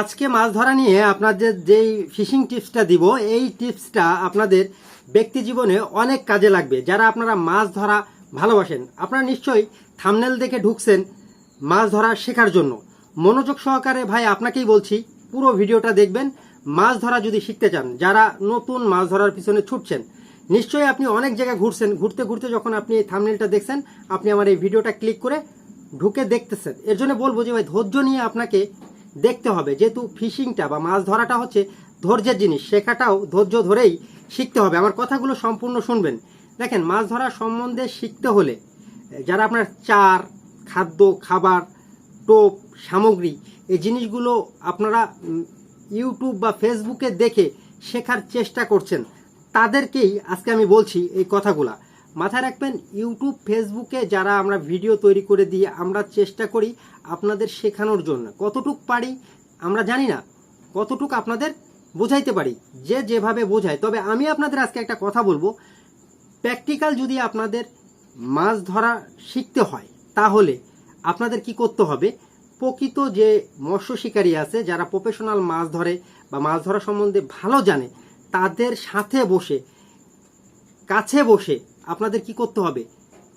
আজকে মাছ ধরা নিয়ে আপনাদের যেই ফিশিং টিপসটা দিব, এই টিপসটা আপনাদের ব্যক্তি জীবনে অনেক কাজে লাগবে। যারা আপনারা মাছ ধরা ভালোবাসেন, আপনারা নিশ্চয়ই থামনেল দেখে ঢুকছেন মাছ ধরা শেখার জন্য। মনোযোগ সহকারে ভাই, আপনাকেই বলছি, পুরো ভিডিওটা দেখবেন। মাছ ধরা যদি শিখতে চান, যারা নতুন মাছ ধরার পিছনে ছুটছেন, নিশ্চয়ই আপনি অনেক জায়গায় ঘুরছেন। ঘুরতে ঘুরতে যখন আপনি এই থামনেলটা দেখছেন, আপনি আমার এই ভিডিওটা ক্লিক করে ঢুকে দেখতেছেন। এর জন্য বলব যে ভাই, ধৈর্য নিয়ে আপনাকে দেখতে হবে। যেহেতু ফিশিংটা বা মাছ ধরাটা হচ্ছে ধৈর্যের জিনিস, শেখাটাও ধৈর্য ধরেই শিখতে হবে। আমার কথাগুলো সম্পূর্ণ শুনবেন। দেখেন, মাছ ধরা সম্বন্ধে শিখতে হলে যারা আপনার চার, খাদ্য, খাবার, টোপ, সামগ্রী, এই জিনিসগুলো আপনারা ইউটিউব বা ফেসবুকে দেখে শেখার চেষ্টা করছেন, তাদেরকেই আজকে আমি বলছি এই কথাগুলা। মাথায় রাখবেন ইউটিউব ফেসবুকে যারা আমরা ভিডিও তৈরি করে দিয়ে আমরা চেষ্টা করি আপনাদের শেখানোর জন্য। কতটুক পারি আমরা জানি না। কতটুক আপনাদের বোঝাইতে পারি। যে যেভাবে বোঝায়। তবে আমি আপনাদের আজকে একটা কথা বলব। প্র্যাকটিক্যাল যদি আপনাদের মাছ ধরা শিখতে হয়, তাহলে আপনাদের কি করতে হবে? প্রকৃত যে মৎস্য শিকারী আছে, যারা প্রফেশনাল মাছ ধরে বা মাছ ধরা সম্বন্ধে ভালো জানে, তাদের সাথে বসে, কাছে বসে আপনাদের কি করতে হবে?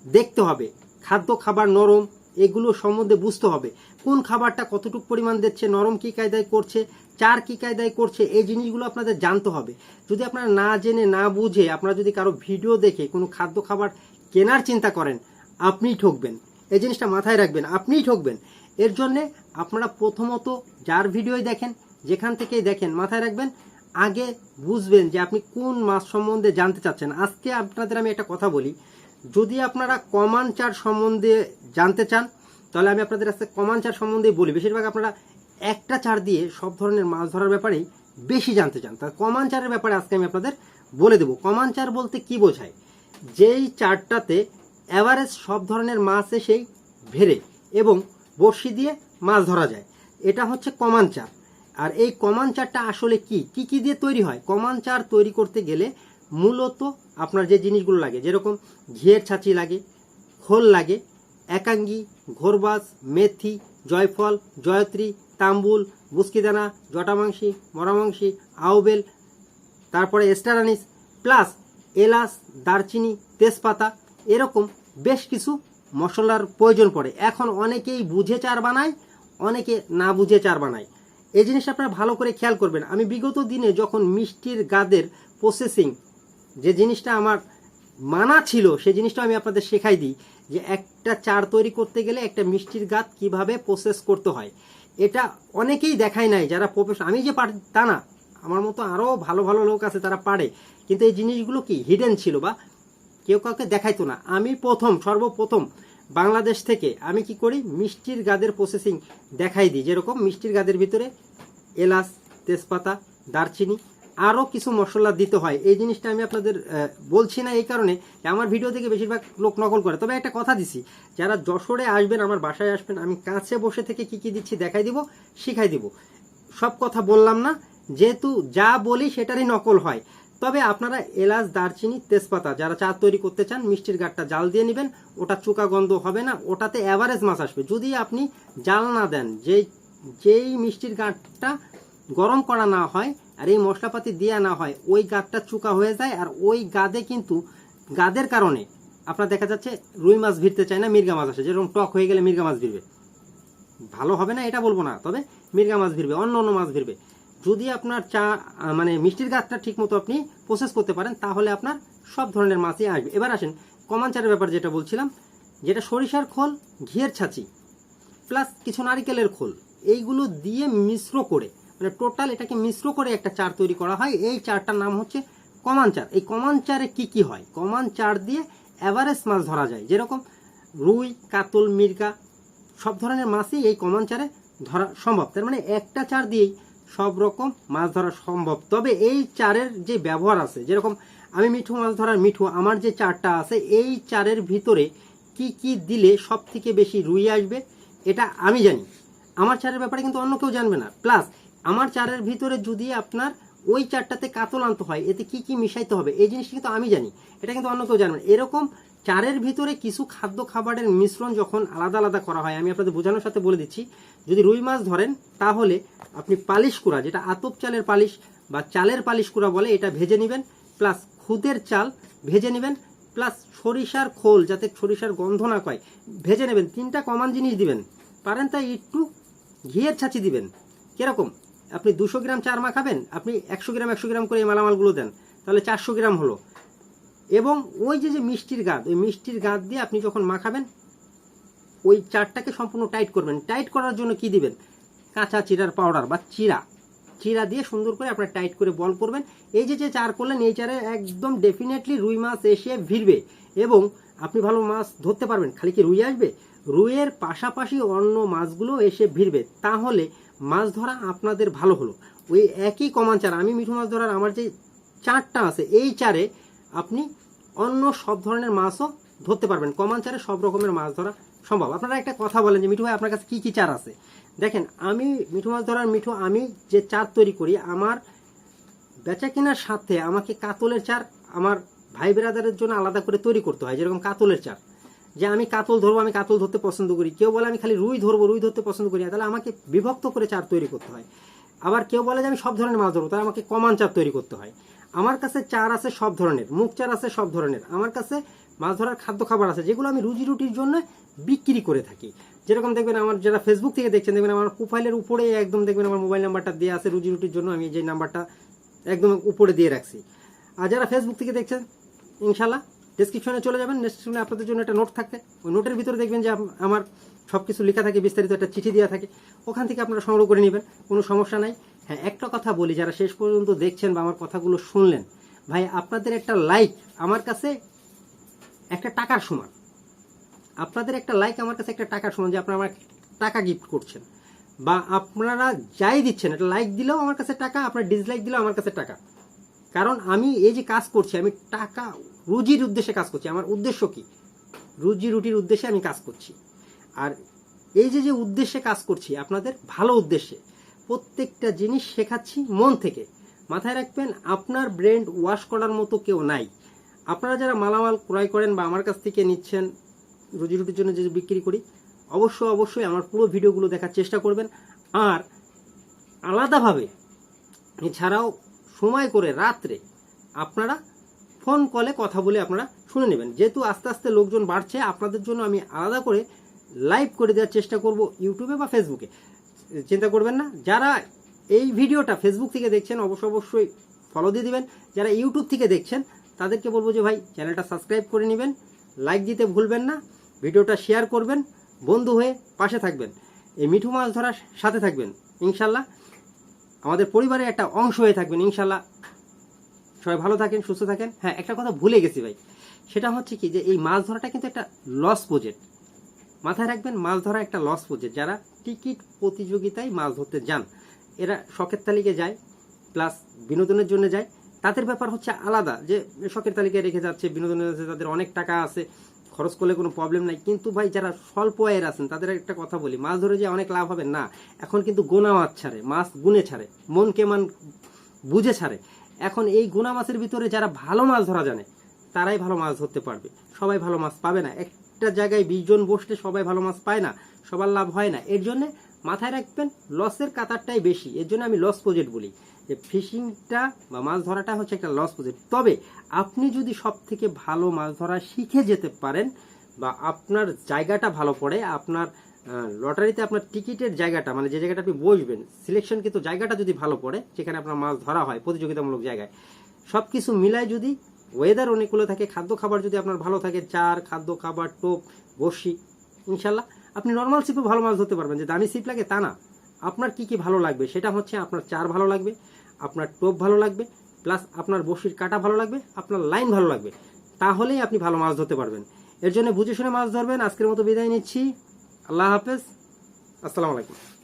দেখতে হবে। খাদ্য খাবার নরম, এগুলো সম্বন্ধে বুঝতে হবে। কোন খাবারটা কতটুকু পরিমাণ দিচ্ছে, নরম কি কায়দায় করছে, চার কি কায়দায় করছে, এই জিনিসগুলো আপনাদের জানতে হবে। যদি আপনারা না জেনে, না বুঝে, আপনারা যদি কারও ভিডিও দেখে কোনো খাদ্য খাবার কেনার চিন্তা করেন, আপনিই ঠকবেন। এই জিনিসটা মাথায় রাখবেন, আপনিই ঠকবেন। এর জন্যে আপনারা প্রথমত যার ভিডিওই দেখেন, যেখান থেকেই দেখেন, মাথায় রাখবেন আগে বুঝবেন যে আপনি কোন মাছ সম্বন্ধে জানতে চাচ্ছেন। আজকে আপনাদের আমি একটা কথা বলি। যদি আপনারা কমান চার সম্বন্ধে জানতে চান, তাহলে আমি আপনাদের আজকে কমান চার সম্বন্ধেই বলি। বেশিরভাগ আপনারা একটা চার দিয়ে সব ধরনের মাছ ধরার ব্যাপারেই বেশি জানতে চান। তার কমান চারের ব্যাপারে আজকে আমি আপনাদের বলে দেবো। কমান চার বলতে কি বোঝায়? যেই চারটাতে অ্যাভারেজ সব ধরনের মাছ এসেই ভেড়ে এবং বড়শি দিয়ে মাছ ধরা যায়। এটা হচ্ছে কমান চার। আর এই কমান চারটা আসলে কি? কি কি দিয়ে তৈরি হয়? কমান চার তৈরি করতে গেলে মূলত আপনার যে জিনিসগুলো লাগে, যেরকম ঘিয়ের ছাঁচি লাগে, খোল লাগে, একাঙ্গি, ঘোরবাস, মেথি, জয়ফল, জয়ত্রী, তাম্বুল বুস্কিদানা জটামাংসি, মরামাংসি, আউবেল, তারপরে এস্টারানিস প্লাস এলাচ, দারচিনি, তেজপাতা, এরকম বেশ কিছু মশলার প্রয়োজন পড়ে। এখন অনেকেই বুঝে চার বানায়, অনেকে না বুঝে চার বানায়। এই জিনিসটা আপনারা ভালো করে খেয়াল করবেন। আমি বিগত দিনে যখন মিষ্টির গাদের প্রসেসিং যে জিনিসটা আমার মানা ছিল, সেই জিনিসটা আমি আপনাদের শেখাই দিই যে একটা চার তৈরি করতে গেলে একটা মিষ্টির গাত কীভাবে প্রসেস করতে হয়। এটা অনেকেই দেখায় নাই যারা প্রফেশন আমি যে পার তা না, আমার মতো আরও ভালো ভালো লোক আছে তারা পারে, কিন্তু এই জিনিসগুলো কি হিডেন ছিল বা কেউ কাউকে দেখাইতো না। আমি প্রথম, সর্বপ্রথম বাংলাদেশ থেকে আমি কি করি? মিষ্টির গাদের প্রসেসিং দেখাই দিই। যেরকম মিষ্টির গাদের ভিতরে এলাচ, তেজপাতা, দারচিনি আরও কিছু মশলা দিতে হয়। এই জিনিসটা আমি আপনাদের বলছি না এই কারণে আমার ভিডিও থেকে বেশিরভাগ লোক নকল করে। তবে একটা কথা দিছি, যারা যশোরে আসবেন, আমার বাসায় আসবেন, আমি কাছে বসে থেকে কি কি দিচ্ছি দেখাই দিব, শিখাই দিব। সব কথা বললাম না, যেহেতু যা বলি সেটারই নকল হয়। তবে আপনারা এলাচ, দারচিনি, তেজপাতা যারা চা তৈরি করতে চান, মিষ্টির গাঠটা জাল দিয়ে নেবেন। ওটা চুকা গন্ধ হবে না, ওটাতে অ্যাভারেজ মাছ আসবে। যদি আপনি জাল না দেন, যেই যেই মিষ্টির গাঁটটা গরম করা না হয় আর এই মশলাপাতি দেওয়া না হয়, ওই গাদটা চুকা হয়ে যায় আর ওই গাদে কিন্তু, গাদের কারণে আপনার দেখা যাচ্ছে রুই মাছ ভিড়তে চায় না, মির্গা মাছ আসে। যেরকম টক হয়ে গেলে মির্গা মাছ ভিড়বে। ভালো হবে না, এটা বলব না, তবে মির্গা মাছ ভিড়বে, অন্য অন্য মাছ ভিড়বে। যদি আপনার চা মানে মিষ্টির গাছটা ঠিক মতো আপনি প্রসেস করতে পারেন, তাহলে আপনার সব ধরনের মাছই আসবে। এবার আসেন কমান চারের ব্যাপার যেটা বলছিলাম, যেটা সরিষার খোল, ঘিয়ের ছাঁচি প্লাস কিছু নারিকেলের খোল। এইগুলো দিয়ে মিশ্র করে মানে টোটাল এটাকে মিশ্র করে একটা চার তৈরি করা হয়। এই চারটার নাম হচ্ছে কমান চার এই কমান চারে কি কি হয়? কমান চার দিয়ে অ্যাভারেজ মাছ ধরা যায়। যেরকম রুই, কাতল, মির্গা, সব ধরনের মাছই এই কমান চারে ধরা সম্ভব। তার মানে একটা চার দিয়েই সব রকম মাছ ধরা সম্ভব। তবে এই চারের যে ব্যবহার আছে, যেরকম আমি মিঠু মাছ ধরার মিঠু, আমার যে চারটা আছে, এই চারের ভিতরে কি কি দিলে সব থেকে বেশি রুই আসবে, এটা আমি জানি। আমার চারের ব্যাপারে কিন্তু অন্য কেউ জানবে না। প্লাস, আমার চারের ভিতরে যদি আপনার ওই চারটাতে কাতল আনতে হয়, এতে কি কি মিশাইতে হবে, এই জিনিসটা কিন্তু আমি জানি। এটা কিন্তু অন্য কেউ জানবে। এরকম চারের ভিতরে কিছু খাদ্য খাবারের মিশ্রণ যখন আলাদা আলাদা করা হয়, আমি আপনাদের বোঝানোর সাথে বলে দিচ্ছি, যদি রুই মাছ ধরেন, তাহলে আপনি পালিশ করা যেটা আতপ চালের পালিশ বা চালের পালিশ করা বলে, এটা ভেজে নেবেন, প্লাস খুদের চাল ভেজে নেবেন, প্লাস সরিষার খোল যাতে সরিষার গন্ধ না পায়, ভেজে নেবেন, তিনটা কমান জিনিস দিবেন, পারেন তাই একটু ঘিয়ের ছাঁচি দিবেন, কীরকম? আপনি দুশো গ্রাম চার মাখাবেন আপনি একশো গ্রাম একশো গ্রাম করে এই মালামালগুলো দেন, তাহলে চারশো গ্রাম হলো। এবং ওই যে যে মিষ্টির গাদ, ওই মিষ্টির গাদ দিয়ে আপনি যখন মাখাবেন, ওই চারটাকে সম্পূর্ণ টাইট করবেন। টাইট করার জন্য কি দিবেন? কাঁচা চিরার পাউডার বা চিরা। চিরা দিয়ে সুন্দর করে আপনার টাইট করে বল করবেন। এই যে যে চার করলেন, এই চারে একদম ডেফিনেটলি রুই মাছ এসে ভিড়বে এবং আপনি ভালো মাছ ধরতে পারবেন। খালি কি রুই আসবে? রুইয়ের পাশাপাশি অন্য মাছগুলো এসে ভিড়বে। তাহলে মাছ ধরা আপনাদের ভালো হলো। ওই একই কমান চার আমি মিঠু মাছ ধরার আমার যে চারটা আছে, এই চারে আপনি অন্য সব ধরনের মাছও ধরতে পারবেন। কমান চারে সব রকমের মাছ ধরা সম্ভব। আপনারা একটা কথা বলেন যে, মিঠু ভাই, আপনার কাছে কি কি চার আছে? দেখেন, আমি মিঠু মাছ ধরার, মিঠু, আমি যে চার তৈরি করি, আমার বেচা কেনার সাথে আমাকে কাতলের চার আমার ভাই বেরাদারের জন্য আলাদা করে তৈরি করতে হয়, যেরকম কাতলের চার। যে আমি কাতল ধরবো, আমি কাতল ধরতে পছন্দ করি। কেউ বলে আমি খালি রুই ধরবো, রুই ধরতে পছন্দ করি তাহলে আমাকে বিভক্ত করে চার তৈরি করতে হয়। আবার কেউ বলে যে, আমি সব ধরনের মাছ ধরবো, তাহলে আমাকে কমান চার তৈরি করতে হয়। আমার কাছে চার আছে সব ধরনের, মুখ চার আছে সব ধরনের। আমার কাছে মাছ ধরার খাদ্য খাবার আছে, যেগুলো আমি রুজি রুটির জন্য বিক্রি করে থাকি। যেরকম দেখবেন আমার যারা ফেসবুক থেকে দেখছেন, দেখবেন আমার প্রোফাইলের উপরে একদম দেখবেন আমার মোবাইল নাম্বারটা দেওয়া আছে রুজি রুটির জন্য, আমি যে নাম্বারটা একদম উপরে দিয়ে রাখছি। আর যারা ফেসবুক থেকে দেখছেন ইনশাল্লাহ ডেসক্রিপশনে চলে যাবেন ডেসক্রিপশনে আপনাদের জন্য একটা নোট থাকতে ওই নোটের ভিতরে দেখবেন যে আমার সব কিছু লেখা থাকে, বিস্তারিত একটা চিঠি দেওয়া থাকে। ওখান থেকে আপনারা সংগ্রহ করে নেবেন, কোনো সমস্যা নাই। হ্যাঁ একটা কথা বলি, যারা শেষ পর্যন্ত দেখছেন বা আমার কথাগুলো শুনলেন, ভাই, আপনাদের একটা লাইক আমার কাছে একটা টাকার সমান। আপনাদের একটা লাইক আমার কাছে একটা টাকার সমান যে আপনারা আমার টাকা গিফট করছেন। বা আপনারা যাই দিচ্ছেন, একটা লাইক দিলেও আমার কাছে টাকা, আপনার ডিসলাইক দিলেও আমার কাছে টাকা। কারণ আমি এই যে কাজ করছি, আমি টাকা রুজির উদ্দেশ্যে কাজ করছি। আমার উদ্দেশ্য কি? রুজি রুটির উদ্দেশ্যে আমি কাজ করছি। আর এই যে যে উদ্দেশ্যে কাজ করছি, আপনাদের ভালো উদ্দেশ্যে প্রত্যেকটা জিনিস শেখাচ্ছি মন থেকে। মাথায় রাখবেন, আপনার ব্রেন ওয়াশ করার মতো কেউ নাই। আপনারা যারা মালামাল ক্রয় করেন বা আমার কাছ থেকে নিচ্ছেন, রুজি রুটির জন্য যে বিক্রি করি অবশ্যই অবশ্যই আমার পুরো ভিডিওগুলো দেখার চেষ্টা করবেন। আর আলাদাভাবে, এছাড়াও সময় করে রাত্রে আপনারা ফোন কলে কথা বলে আপনারা শুনে নেবেন। যেহেতু আস্তে আস্তে লোকজন বাড়ছে, আপনাদের জন্য আমি আলাদা করে লাইভ করে দেওয়ার চেষ্টা করব ইউটিউবে বা ফেসবুকে চিন্তা করবেন না। যারা এই ভিডিওটা ফেসবুক থেকে দেখছেন, অবশ্য অবশ্যই ফলো দিয়ে দিবেন। যারা ইউটিউব থেকে দেখছেন, তাদেরকে বলব যে, ভাই, চ্যানেলটা সাবস্ক্রাইব করে নেবেন। লাইক দিতে ভুলবেন না। ভিডিওটা শেয়ার করবেন। বন্ধু হয়ে পাশে থাকবেন। এই মিঠু মাছ ধরার সাথে থাকবেন, ইনশাল্লাহ। আমাদের পরিবারের একটা অংশ হয়ে থাকবেন, ইনশাল্লাহ। সবাই ভালো থাকেন, সুস্থ থাকেন। হ্যাঁ একটা কথা ভুলে গেছি ভাই। সেটা হচ্ছে কি যে, এই মাছ ধরাটা কিন্তু একটা লস প্রজেক্ট মাথায় রাখবেন, মাছ ধরা একটা লস প্রজেক্ট যারা টিকিট প্রতিযোগিতায় মাছ ধরতে যান, এরা শখের তালিকায় যায় প্লাস বিনোদনের জন্য যায়। তাদের ব্যাপার হচ্ছে আলাদা, যে শখের তালিকায় রেখে যাচ্ছে, বিনোদনের আছে তাদের অনেক টাকা আছে, খরচ করলে কোনো প্রবলেম নাই। কিন্তু ভাই, যারা স্বল্প আয়ের আছেন, তাদের একটা কথা বলি, মাছ ধরে যে অনেক লাভ হবে, না। এখন কিন্তু গোনা মাছ ছাড়ে, মাছ গুনে ছাড়ে মান বুঝে ছাড়ে। এখন এই গোনা মাছের ভিতরে যারা ভালো মাছ ধরা জানে, তারাই ভালো মাছ ধরতে পারবে। সবাই ভালো মাছ পাবে না। একটা জায়গায় বিশ জন বসলে সবাই ভালো মাছ পায় না, সবার লাভ হয় না। এর জন্য মাথায় রাখবেন, লসের কাতারটাই বেশি। এর জন্য আমি লস প্রজেক্ট বলি। যে ফিশিংটা বা মাছ ধরাটা হচ্ছে একটা লস প্রজেক্ট তবে আপনি যদি সব থেকে ভালো মাছ ধরা শিখে যেতে পারেন বা আপনার জায়গাটা ভালো পড়ে, আপনার লটারিতে আপনার টিকিটের জায়গাটা মানে যে জায়গাটা আপনি বসবেন সিলেকশন কিন্তু জায়গাটা যদি ভালো পড়ে, যেখানে আপনার মাছ ধরা হয়, প্রতিযোগিতামূলক জায়গায় সব কিছু মিলায় যদি ওয়েদার অনেকগুলো থাকে, খাদ্য খাবার যদি আপনার ভালো থাকে, চার, খাদ্য, খাবার, টোপ বসি ইনশাল্লাহ। আপনি নর্মাল সিপে ভালো মাছ ধরতে পারবেন, যে দামি সিপ লাগে তা না। আপনার কি কি ভালো লাগবে? সেটা হচ্ছে আপনার চার ভালো লাগবে, আপনার টোপ ভালো লাগবে প্লাস আপনার বসির কাটা ভালো লাগবে, আপনার লাইন ভালো লাগবে। তাহলেই আপনি ভালো মাছ ধরতে পারবেন। এর জন্য বুঝে শুনে মাছ ধরবেন। আজকের মতো বিদায় নিচ্ছি। আল্লাহ হাফেজ। আসসালামু আলাইকুম।